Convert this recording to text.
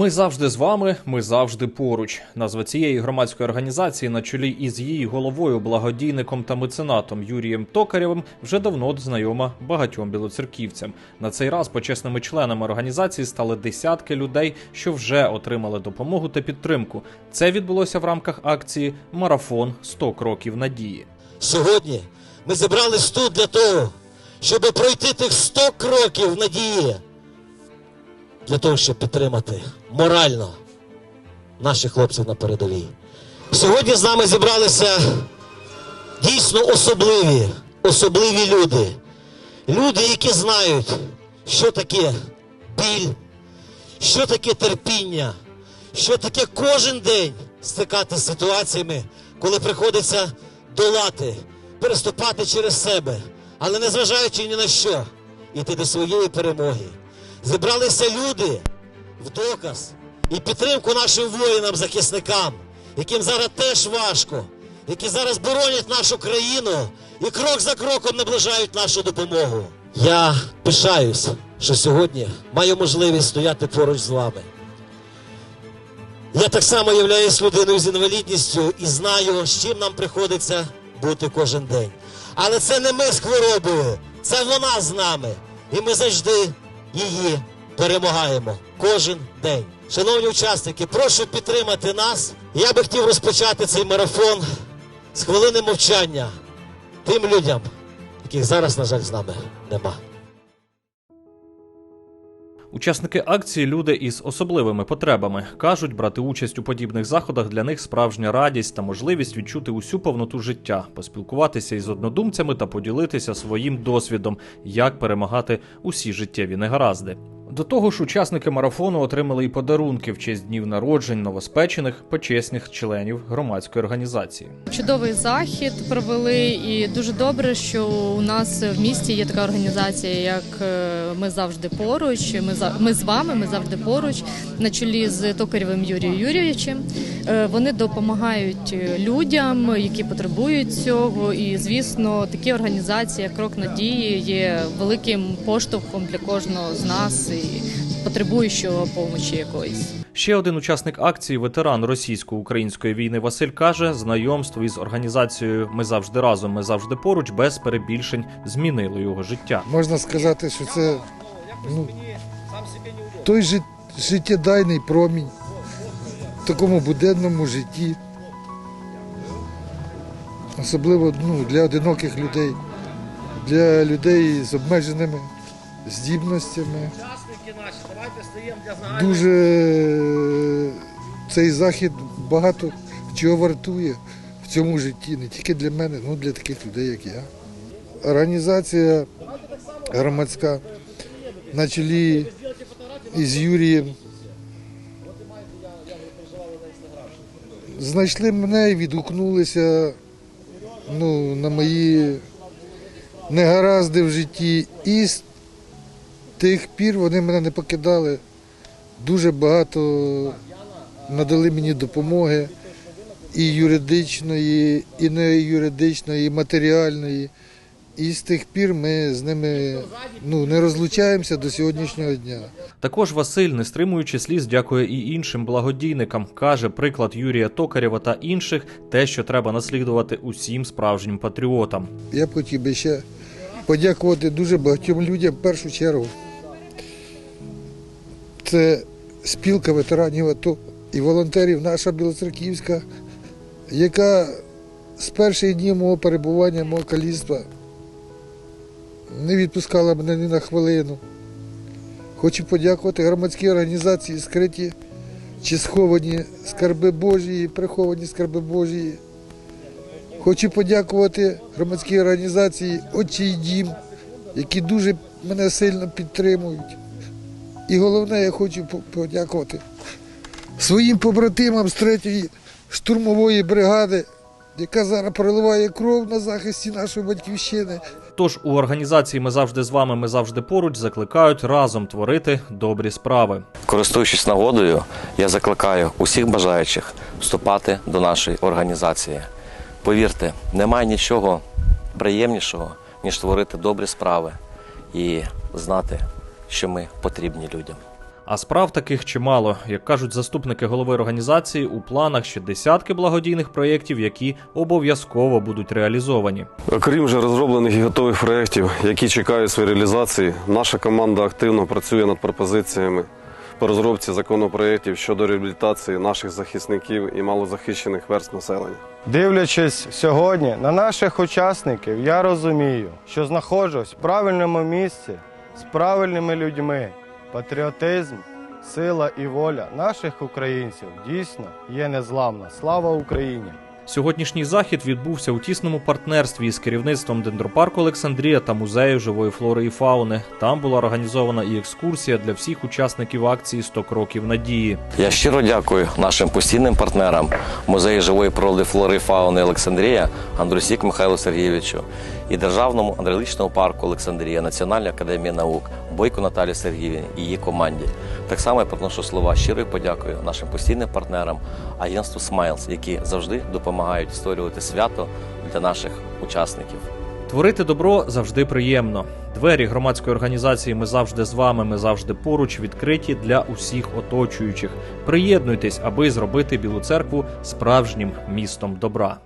Ми завжди з вами, ми завжди поруч. Назва цієї громадської організації на чолі із її головою, благодійником та меценатом Юрієм Токарєвим вже давно знайома багатьом білоцерківцям. На цей раз почесними членами організації стали десятки людей, що вже отримали допомогу та підтримку. Це відбулося в рамках акції Марафон 100 кроків надії. Сьогодні ми зібрались тут для того, щоб пройти тих 100 кроків надії, для того, щоб підтримати морально наших хлопців на передовій. Сьогодні з нами зібралися дійсно особливі, особливі люди. Люди, які знають, що таке біль, що таке терпіння, що таке кожен день стикатися з ситуаціями, коли приходиться долати, переступати через себе, але незважаючи ні на що, йти до своєї перемоги. Зібралися люди в доказ і підтримку нашим воїнам-захисникам, яким зараз теж важко, які зараз боронять нашу країну і крок за кроком наближають нашу допомогу. Я пишаюсь, що сьогодні маю можливість стояти поруч з вами. Я так само являюсь людиною з інвалідністю і знаю, з чим нам приходиться бути кожен день. Але це не ми з хворобою, це вона з нами. І ми завжди її перемагаємо кожен день. Шановні учасники, прошу підтримати нас. Я би хотів розпочати цей марафон з хвилини мовчання тим людям, яких зараз, на жаль, з нами нема. Учасники акції люди із особливими потребами кажуть, брати участь у подібних заходах для них справжня радість та можливість відчути усю повноту життя, поспілкуватися із однодумцями та поділитися своїм досвідом, як перемагати усі життєві негаразди. До того ж, учасники марафону отримали і подарунки в честь днів народжень новоспечених почесних членів громадської організації. Чудовий захід провели, і дуже добре, що у нас в місті є така організація, як е, ми завжди поруч. Ми ми з вами, ми завжди поруч, на чолі з Токарєвим Юрієм Юрійовичем. Е, Вони допомагають людям, які потребують цього. І звісно, такі організації, як крок надії, є великим поштовхом для кожного з нас і потребуючого помочі якоїсь. Ще один учасник акції, ветеран російсько-української війни Василь каже, знайомство із організацією Ми завжди разом, ми завжди поруч без перебільшень змінило його життя. Можна сказати, що це ну, той жит- життєдайний промінь в такому буденному житті. Особливо ну, для одиноких людей, для людей з обмеженими здібностями. Дуже цей захід багато чого вартує в цьому житті, не тільки для мене, ну для таких людей, як я. Організація громадська на чолі із Юрієм. Знайшли мене і відгукнулися ну, на мої негаразди в житті. І з тих пір вони мене не покидали. Дуже багато надали мені допомоги і юридичної, і не юридичної, і матеріальної. І з тих пір ми з ними ну, не розлучаємося до сьогоднішнього дня. Також Василь, не стримуючи сліз, дякує і іншим благодійникам. каже приклад Юрія Токарєва та інших те, що треба наслідувати усім справжнім патріотам. Я б хотів би ще подякувати дуже багатьом людям в першу чергу. Це спілка ветеранів АТО і волонтерів наша Білоцерківська, яка з перших днів мого перебування, мого каліцтва не відпускала мене ні на хвилину. Хочу подякувати громадській організації скриті чи сховані скарби Божії, приховані скарби Божії. Хочу подякувати громадській організації Отчий дім, які дуже мене сильно підтримують. І головне, я хочу подякувати своїм побратимам з 3-ї штурмової бригади, яка зараз проливає кров на захисті нашої батьківщини. Тож у організації Ми завжди з вами, ми завжди поруч закликають разом творити добрі справи. Користуючись нагодою, я закликаю усіх бажаючих вступати до нашої організації. Повірте, немає нічого приємнішого, ніж творити добрі справи і знати, що ми потрібні людям. А справ таких чимало. Як кажуть заступники голови організації, у планах ще десятки благодійних проєктів, які обов'язково будуть реалізовані. Окрім вже розроблених і готових проєктів, які чекають своєї реалізації, наша команда активно працює над пропозиціями по розробці законопроєктів щодо реабілітації наших захисників і малозахищених верств населення. Дивлячись сьогодні на наших учасників, я розумію, що знаходжусь в правильному місці з правильними людьми. Патріотизм, сила і воля наших українців дійсно є незламна. Слава Україні! Сьогоднішній захід відбувся у тісному партнерстві із керівництвом дендропарку Олександрія та музею живої флори і фауни. Там була організована і екскурсія для всіх учасників акції «100 кроків надії. Я щиро дякую нашим постійним партнерам музею живої природи флори і фауни Олександрія Андрусік Михайлу Сергійовичу і Державному андрелічному парку Олександрія Національній академії наук Бойко Наталі Сергіївні і її команді. Так само я приношу слова щирої подякою нашим постійним партнерам агентству Смайлз, які завжди допомагають створювати свято для наших учасників. Творити добро завжди приємно. Двері громадської організації Ми завжди з вами. Ми завжди поруч відкриті для усіх оточуючих. Приєднуйтесь, аби зробити Білу церкву справжнім містом добра.